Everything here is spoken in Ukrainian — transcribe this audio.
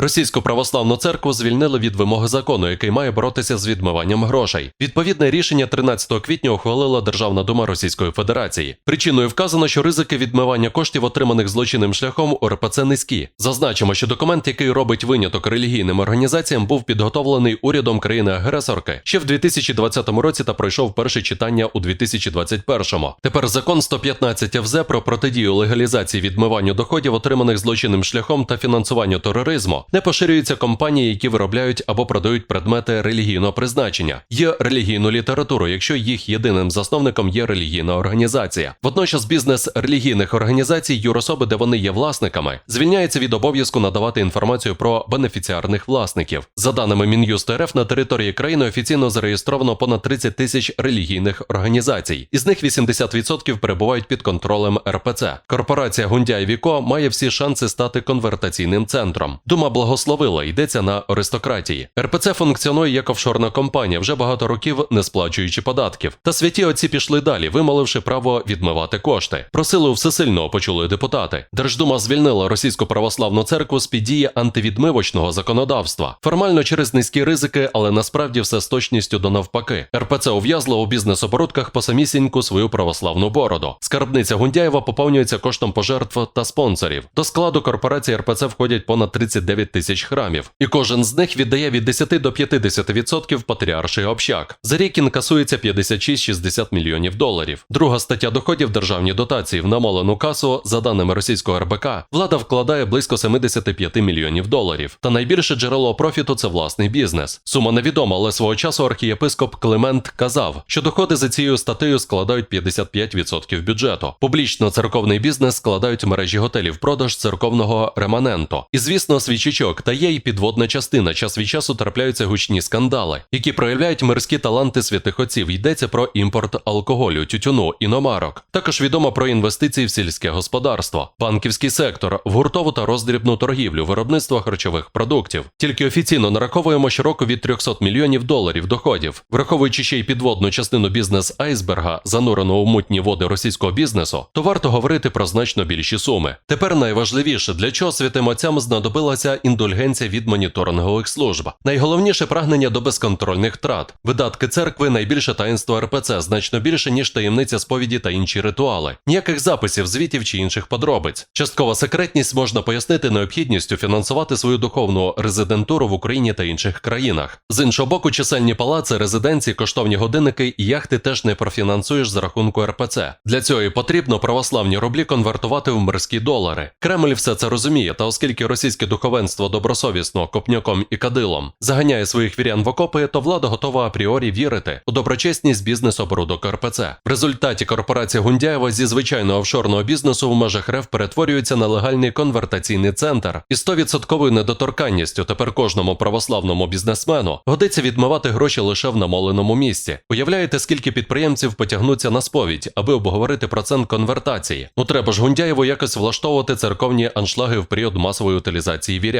Російську православну церкву звільнили від вимоги закону, який має боротися з відмиванням грошей. Відповідне рішення 13 квітня ухвалила Державна дума Російської Федерації. Причиною вказано, що ризики відмивання коштів, отриманих злочинним шляхом у РПЦ низькі. Зазначимо, що документ, який робить виняток релігійним організаціям, був підготовлений урядом країни-агресорки ще в 2020 році та пройшов перше читання у 2021. Тепер закон 115 ФЗ про протидію легалізації відмиванню доходів, отриманих злочинним шляхом та фінансуванню тероризму, не поширюються компанії, які виробляють або продають предмети релігійного призначення, є релігійну літературу, якщо їх єдиним засновником є релігійна організація. Водночас бізнес релігійних організацій, юрособи, де вони є власниками, звільняється від обов'язку надавати інформацію про бенефіціарних власників. За даними Мін'юст РФ, на території країни офіційно зареєстровано понад 30 тисяч релігійних організацій. Із них 80% перебувають під контролем РПЦ. Корпорація Гундяй Віко має всі шанси стати конвертаційним центром. Дума благословила, йдеться на аристократії. РПЦ функціонує як офшорна компанія, вже багато років не сплачуючи податків. Та святі отці пішли далі, вимоливши право відмивати кошти. Просили всесильного почули депутати. Держдума звільнила російську православну церкву з під дії антивідмивочного законодавства. Формально через низькі ризики, але насправді все з точністю до навпаки. РПЦ ув'язла у бізнес-оборудках по самісіньку свою православну бороду. Скарбниця Гундяєва поповнюється коштом пожертв та спонсорів. До складу корпорації РПЦ входять понад 39 тисяч храмів, і кожен з них віддає від 10 до 50% патріарший общак. За рік інкасується 56-60 мільйонів доларів. Друга стаття доходів державні дотації в намолену касу, за даними російського РБК, влада вкладає близько 75 мільйонів доларів. Та найбільше джерело профіту це власний бізнес. Сума невідома, але свого часу архієпископ Климент казав, що доходи за цією статтею складають 55% бюджету. Публічно церковний бізнес складають мережі готелів продаж церковного реманенту. І звісно, свічечок та є й підводна частина. Час від часу трапляються гучні скандали, які проявляють мирські таланти святих отців. Йдеться про імпорт алкоголю, тютюну, іномарок. Також відомо про інвестиції в сільське господарство, банківський сектор, в гуртову та роздрібну торгівлю, виробництво харчових продуктів. Тільки офіційно нараховуємо щороку від 300 мільйонів доларів доходів, враховуючи ще й підводну частину бізнес айсберга, занурену у мутні води російського бізнесу, то варто говорити про значно більші суми. Тепер найважливіше, для чого святим отцям знадобилася індульгенція від моніторингових служб. Найголовніше прагнення до безконтрольних трат. Видатки церкви найбільше таїнство РПЦ, значно більше ніж таємниця сповіді та інші ритуали. Ніяких записів, звітів чи інших подробиць. Часткова секретність можна пояснити необхідністю фінансувати свою духовну резидентуру в Україні та інших країнах. З іншого боку, чисельні палаци, резиденції, коштовні годинники і яхти теж не профінансуєш за рахунку РПЦ. Для цього і потрібно православні рублі конвертувати в мирські долари. Кремль все це розуміє, та оскільки російське духовенство добросовісно копняком і кадилом заганяє своїх вірян в окопи, то влада готова апріорі вірити у доброчесність бізнес-оборудок РПЦ. В результаті корпорація Гундяєва зі звичайного офшорного бізнесу в межах РФ перетворюється на легальний конвертаційний центр і 100% недоторканністю тепер кожному православному бізнесмену годиться відмивати гроші лише в намоленому місці. Уявляєте, скільки підприємців потягнуться на сповідь, аби обговорити процент конвертації? Ну треба ж Гундяєву якось влаштовувати церковні аншлаги в період масової утилізації вірян.